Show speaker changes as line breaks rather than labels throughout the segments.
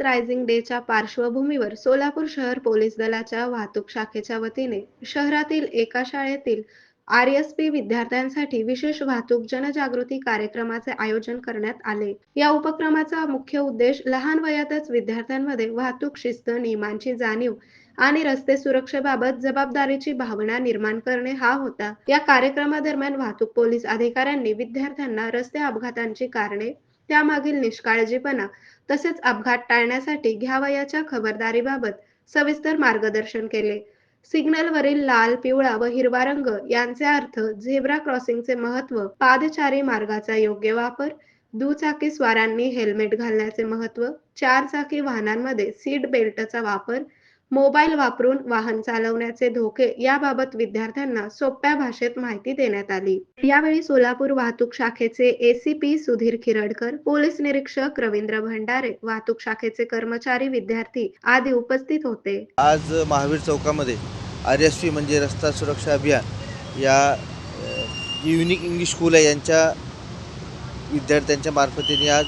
Rising डेच्या पार्श्वभूमीवर सोलापूर शहर पोलीस दलाच्या वाहतूक शाखेच्या वतीने शहरातील एका शाळेतील आर एस पी विद्यार्थ्यांसाठी विशेष वाहतूक जनजागृती कार्यक्रमाचे आयोजन करण्यात आले. या उपक्रमाचा मुख्य उद्देश लहान वयातच विद्यार्थ्यांमध्ये वाहतूक शिस्त नियमांची जाणीव आणि रस्ते सुरक्षेबाबत जबाबदारीची भावना निर्माण करणे हा होता. या कार्यक्रमादरम्यान वाहतूक पोलीस अधिकाऱ्यांनी विद्यार्थ्यांना रस्ते अपघातांची कारणे त्यामागील निष्काळजीपणा तसेच अपघात टाळण्यासाठी घ्यावयाच्या खबरदारीबाबत सविस्तर मार्गदर्शन केले. सिग्नलवरील लाल पिवळा व हिरवा रंग यांचे अर्थ झेब्रा क्रॉसिंगचे महत्त्व पादचारी मार्गाचा योग्य वापर दुचाकी स्वारांनी हेल्मेट घालण्याचे महत्त्व चार चाकी वाहनांमध्ये सीट बेल्टचा वापर मोबाईल वापरून वाहन चालवण्याचे धोके याबाबत विद्यार्थ्यांना सोप्या भाषेत माहिती देण्यात आली. यावेळी सोलापूर वाहतूक शाखेचे एसीपी सुधीर खिरडकर पोलीस निरीक्षक रवींद्र भंडारे वाहतूक शाखेचे कर्मचारी विद्यार्थी आदी उपस्थित होते.
आज महावीर चौकामध्ये आर एस पी म्हणजे रस्ता सुरक्षा अभियान या युनिक इंग्लिश स्कूल आहे यांच्या विद्यार्थ्यांच्या मार्फतीने आज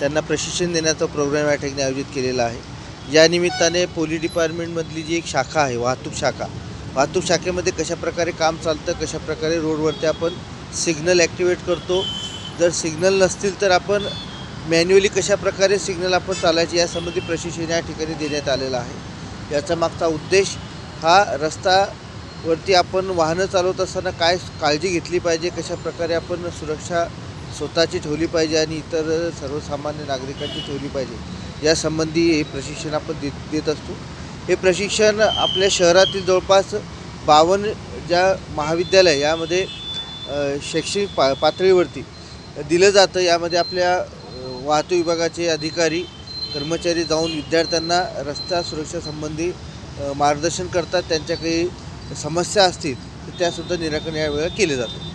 त्यांना प्रशिक्षण देण्याचा प्रोग्राम या ठिकाणी आयोजित केलेला आहे. या निमित्ताने पोलीस डिपार्टमेंटमधली जी एक शाखा आहे वाहतूक शाखा वाहतूक शाखेमध्ये कशाप्रकारे काम चालतं कशाप्रकारे रोडवरती आपण सिग्नल ॲक्टिवेट करतो जर सिग्नल नसतील तर आपण मॅन्युअली कशाप्रकारे सिग्नल आपण चालायचे यासंबंधी प्रशिक्षण या ठिकाणी देण्यात आलेलं आहे. याचा मागचा उद्देश हा रस्तावरती आपण वाहनं चालवत असताना काय काळजी घेतली पाहिजे कशाप्रकारे आपण सुरक्षा स्वतःची ठेवली पाहिजे आणि इतर सर्वसामान्य नागरिकांची ठेवली पाहिजे. यासंबंधी हे प्रशिक्षण आपण देत देत असतो. हे प्रशिक्षण आपल्या शहरातील जवळपास बावन्न ज्या महाविद्यालय यामध्ये शैक्षणिक पा पातळीवरती दिलं जातं. यामध्ये आपल्या वाहतूक विभागाचे अधिकारी कर्मचारी जाऊन विद्यार्थ्यांना रस्ता सुरक्षेसंबंधी मार्गदर्शन करतात. त्यांच्या काही समस्या असतील तर त्यासुद्धा निराकरण यावेळेला केले जातं.